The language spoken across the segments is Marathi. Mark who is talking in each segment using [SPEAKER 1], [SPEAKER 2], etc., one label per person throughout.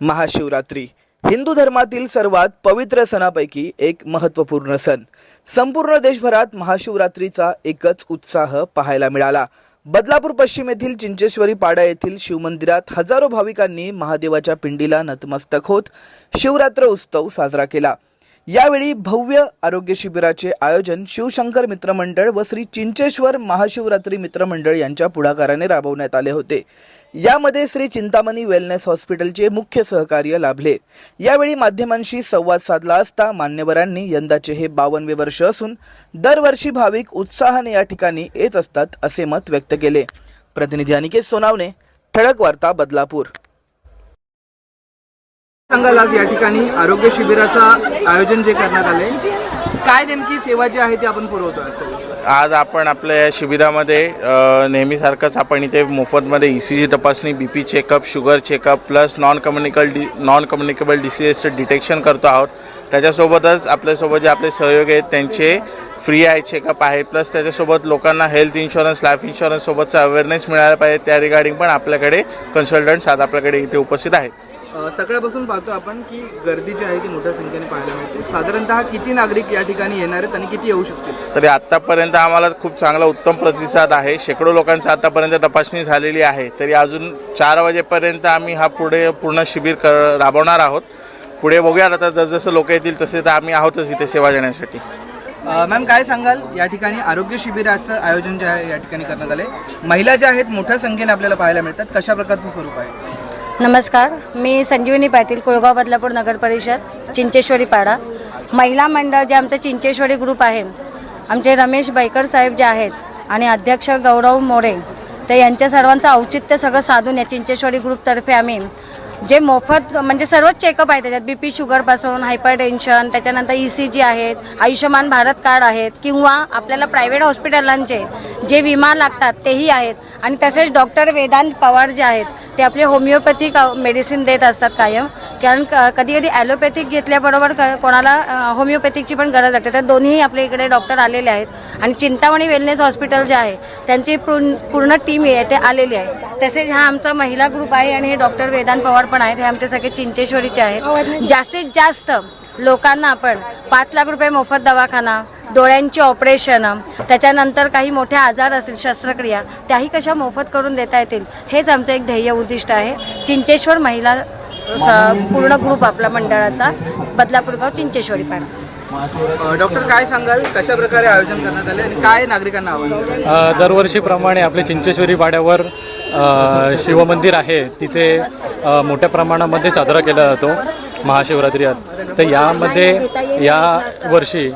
[SPEAKER 1] महाशिवरात्री. हिंदू धर्मातील सर्वात पवित्र सणापैकी एक महत्त्वपूर्ण सण. संपूर्ण देशभरात महाशिवरात्रीचा एकच उत्साह पाहायला मिळाला. बदलापूर पश्चिम येथील चिंचेश्वरी पाडा येथील शिवमंदिरात हजारो भाविकांनी महादेवाच्या पिंडीला नतमस्तक होत शिवरात्र उत्सव साजरा केला. यावेळी भव्य आरोग्य शिबिराचे आयोजन शिवशंकर मित्रमंडळ व श्री चिंचेश्वर महाशिवरात्री मित्रमंडळ यांच्या पुढाकाराने राबवण्यात आले होते. यामध्ये श्री चिंतामणी वेलनेस हॉस्पिटलचे मुख्य सहकार्य लाभले. यावेळी माध्यमांशी संवाद साधला असता मान्यवरांनी यंदाचे हे बावनवे वर्ष असून दरवर्षी भाविक उत्साहाने या ठिकाणी येत असतात असे मत व्यक्त केले. प्रतिनिधी अनिकेत सोनावणे ठळक वार्ता बदलापूर. सांगाल आज या ठिकाणी आरोग्य शिबिराचं आयोजन जे करण्यात आले काय नेमकी सेवा जी आहे ती आपण पुरवतो
[SPEAKER 2] आज आपण आपल्या या शिबिरामध्ये नेहमीसारखंच आपण इथे मोफतमध्ये ई सी जी तपासणी B P checkup sugar checkup plus non कम्युनिकल डि नॉन कम्युनिकेबल डिसीजेसचं डिटेक्शन करतो आहोत. त्याच्यासोबतच आपल्यासोबत जे आपले सहयोग आहेत त्यांचे फ्री आहे चेकअप आहे प्लस त्याच्यासोबत लोकांना हेल्थ इन्शुरन्स लाईफ इन्शुरन्ससोबतचा अवेअरनेस मिळायला पाहिजे. त्या रिगार्डिंग पण आपल्याकडे कन्सल्टंट्स आज आपल्याकडे इथे उपस्थित आहेत.
[SPEAKER 1] सकाळपासून पाहतो आपण की गर्दी जी आहे ती मोठ्या संख्येने पाहायला मिळते. साधारणतः किती नागरिक या ठिकाणी येणार आहेत आणि किती येऊ शकतील?
[SPEAKER 2] तरी आत्तापर्यंत आम्हाला खूप चांगला उत्तम प्रतिसाद आहे. शेकडो लोकांचा आतापर्यंत तपासणी झालेली आहे. तरी अजून चार वाजेपर्यंत आम्ही हा पुढे पूर्ण शिबिर क राबवणार आहोत. पुढे बघूया आता जसजसं लोक येतील तसे तर आम्ही आहोतच इथे सेवा देण्यासाठी.
[SPEAKER 1] मॅम काय सांगाल? या ठिकाणी आरोग्य शिबिराचं आयोजन जे आहे या ठिकाणी करण्यात आले महिला ज्या आहेत मोठ्या संख्येने आपल्याला पाहायला मिळतात. कशा प्रकारचं स्वरूप आहे?
[SPEAKER 3] नमस्कार मी संजीवनी पाटील कुळगाव बदलापूर नगर परिषद चिंचेश्वरी पाडा. महिला मंडळ जे आमचं चिंचेश्वरी ग्रुप आहे आमचे रमेश बैकर साहेब जे आहेत आणि अध्यक्ष गौरव मोरे तर यांच्या सर्वांचं औचित्य सगळं साधून या चिंचेश्वरी ग्रुपतर्फे आम्ही जे मोफत म्हणजे सर्वच चेकअप आहे त्याच्यात बी पी शुगरपासून हायपर टेन्शन त्याच्यानंतर ई सी जी आहेत आयुष्यमान भारत कार्ड आहेत किंवा आपल्याला प्रायव्हेट हॉस्पिटलांचे जे विमा लागतात तेही आहेत. आणि तसेच डॉक्टर वेदांत पवार जे आहेत ते आपले होमिओपॅथिक मेडिसिन देत असतात कायम. कारण कधी कधी ॲलोपॅथिक घेतल्याबरोबर क- कोणाला होमिओपॅथिकची पण गरज लागते तर दोन्ही आपल्या इकडे डॉक्टर आलेले आहेत. आणि चिंतामणी वेलनेस हॉस्पिटल जे आहे त्यांची पूर्ण पूर्ण टीम येथे आलेली आहे. तसेच हा आमचा महिला ग्रुप आहे आणि हे डॉक्टर वेदांत पवार पण आहेत. हे आमचे सगळे चिंचेश्वरीचे आहेत. जास्तीत जास्त लोकांना आपण पाच लाख रुपये मोफत दवाखाना डोळ्यांची ऑपरेशन त्याच्यानंतर काही मोठे आजार असतील शस्त्रक्रिया त्याही कशा मोफत करून देता येतील हेच आमचं एक ध्येय उद्दिष्ट आहे. चिंचेश्वर महिला स- पूर्ण ग्रुप आपला मंडळाचा बदलापूरगाव चिंचेश्वरी पाडा.
[SPEAKER 1] डॉक्टर काय सांगाल? कशा प्रकारे आयोजन करण्यात आले आणि काय नागरिकांना आव्हान
[SPEAKER 4] दरवर्षीप्रमाणे आपले चिंचेश्वरी पाड्यावर शिवमंदिर आहे. तिथे मोठ्या प्रमाणामध्ये साजरा केला जातो. महाशिवरात्री तर यामध्ये या वर्षी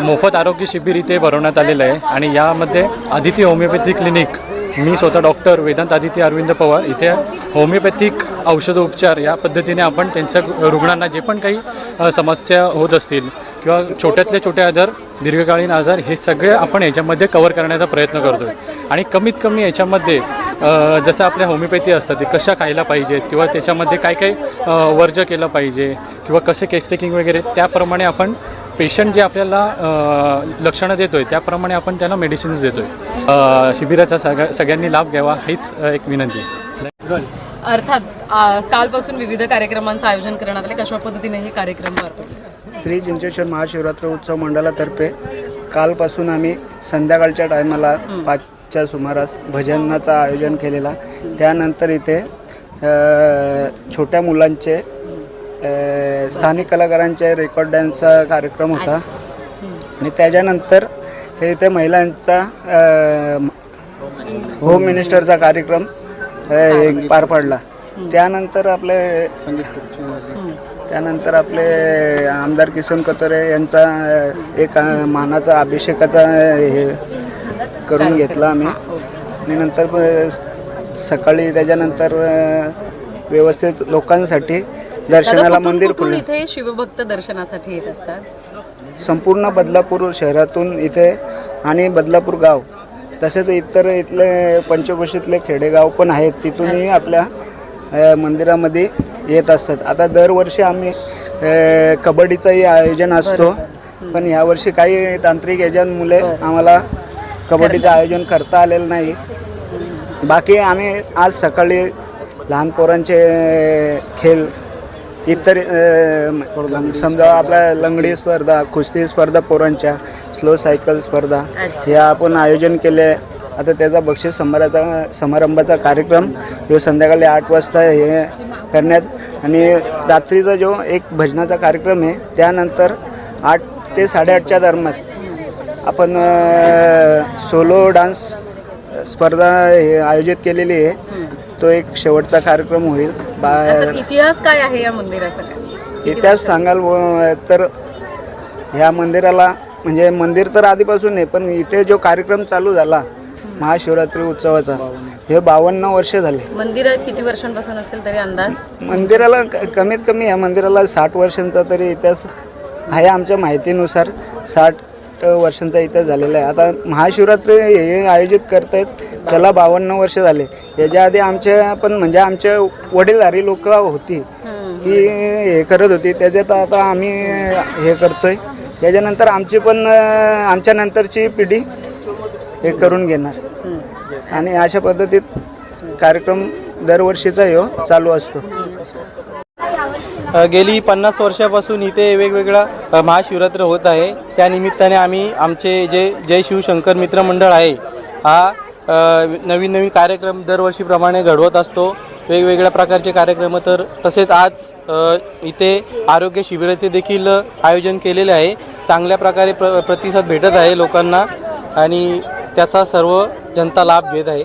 [SPEAKER 4] मोफत आरोग्य शिबिर इथे भरवण्यात आलेलं आहे. आणि यामध्ये आदिती होमिओपॅथी क्लिनिक मी स्वतः डॉक्टर वेदांत आदित्य अरविंद पवार इथे होमिओपॅथिक औषधोपचार या पद्धतीने आपण त्यांच्या रुग्णांना जे पण काही समस्या होत असतील किंवा छोट्यातले छोटे आजार दीर्घकालीन आजार हे सगळे आपण याच्यामध्ये कवर करण्याचा प्रयत्न करतो आणि कमीत कमी याच्यामध्ये जसं आपल्या होमिओपॅथी असतात ते कशा खायला पाहिजेत किंवा त्याच्यामध्ये काय काय वर्ज केलं पाहिजे किंवा कसे केस टेकिंग वगैरे त्याप्रमाणे आपण पेशंट जे आपल्याला लक्षणं देतो आहे त्याप्रमाणे आपण त्यांना मेडिसिन्स देतो आहे शिबिराचा सगळ्या सगळ्यांनी लाभ घ्यावा हीच एक विनंती आहे.
[SPEAKER 5] अर्थात कालपासून विविध कार्यक्रमांचं आयोजन करण्यात आले कशा पद्धतीने हे कार्यक्रम पार पडले
[SPEAKER 6] श्री चिंचेश्वर महाशिवरात्र उत्सव मंडळातर्फे कालपासून आम्ही संध्याकाळच्या टायमाला पाचच्या सुमारास भजनाचं आयोजन केलेला. त्यानंतर इथे छोट्या मुलांचे स्थानिक कलाकारांचे रेकॉर्ड डान्सचा कार्यक्रम होता. आणि त्याच्यानंतर हे इथे महिलांचा होम मिनिस्टरचा कार्यक्रम पार पडला. त्यानंतर आपले त्यानंतर आपले आमदार किसन कतोरे यांचा एक मानाचा अभिषेकाचा हे करून घेतला आम्ही. आणि नंतर सकाळी त्याच्यानंतर अ, व्यवस्थित लोकांसाठी दर्शनाला मंदिर खुले
[SPEAKER 5] इथे शिवभक्त दर्शनासाठी येत असतात?
[SPEAKER 6] संपूर्ण बदलापूर शहरातून इथे आणि बदलापूर गाव तसेच इतर इथले पंचकोशीतले खेडेगाव पण आहेत. तिथूनही आपल्या अ, मंदिरामध्ये येत असतात. आता दरवर्षी आम्ही अ, कबड्डीचंही आयोजन असतो. पण यावर्षी काही तांत्रिक याच्यामुळे आम्हाला कबड्डीचं आयोजन करता आलेलं नाही. बाकी आम्ही आज सकाळी लहान पोरांचे खेळ इतर समजा आपल्या लंगडी स्पर्धा कुस्ती स्पर्धा पोरांच्या स्लो सायकल स्पर्धा या आपण आयोजन केले. आता त्याचा बक्षीस समाराचा समारंभाचा कार्यक्रम जो संध्याकाळी आठ वाजता हे करण्यात आणि रात्रीचा जो एक भजनाचा कार्यक्रम आहे त्यानंतर आठ ते साडेआठच्या दरम्यान आपण सोलो डान्स स्पर्धा हे आयोजित केलेली आहे. तो एक शेवटचा कार्यक्रम होईल. बा
[SPEAKER 5] इतिहास काय आहे या मंदिराचा? काय
[SPEAKER 6] इतिहास सांगाल तर ह्या मंदिराला म्हणजे मंदिर तर आधीपासून आहे पण इथे जो कार्यक्रम चालू झाला महाशिवरात्री उत्सवाचा हे बावन्न वर्ष झाले.
[SPEAKER 5] मंदिर किती वर्षांपासून असेल तरी अंदाज?
[SPEAKER 6] मंदिराला कमीत कमी या मंदिराला साठ वर्षांचा तरी इतिहास आहे आमच्या माहितीनुसार. साठ वर्षांचा इतिहास झालेला आहे. आता महाशिवरात्री हे आयोजित करतायत. त्याला बावन्न वर्ष झाले. याच्या आधी आमच्या पण म्हणजे आमच्या वडीलधारी लोक होती. ती हे करत होती. त्याच्यात आता आम्ही हे करतोय. त्याच्यानंतर आमची पण आमच्या नंतरची पिढी हे करून घेणार. आणि अशा पद्धतीत कार्यक्रम दरवर्षीचा ह्यो चालू असतो.
[SPEAKER 7] गेली पन्नास वर्षापासून इथे वेगवेगळा महाशिवरात्र होत आहे. त्यानिमित्ताने आम्ही आमचे जे जय शिवशंकर मित्र मंडळ आहे हा नवीन नवीन कार्यक्रम दरवर्षीप्रमाणे घडवत असतो. वेगवेगळ्या प्रकारचे कार्यक्रम तर तसेच आज इथे आरोग्य शिबिराचे देखील आयोजन केलेले आहे. चांगल्या प्रकारे प्र प्रतिसाद भेटत आहे लोकांना आणि त्याचा सर्व जनता लाभ घेत आहे.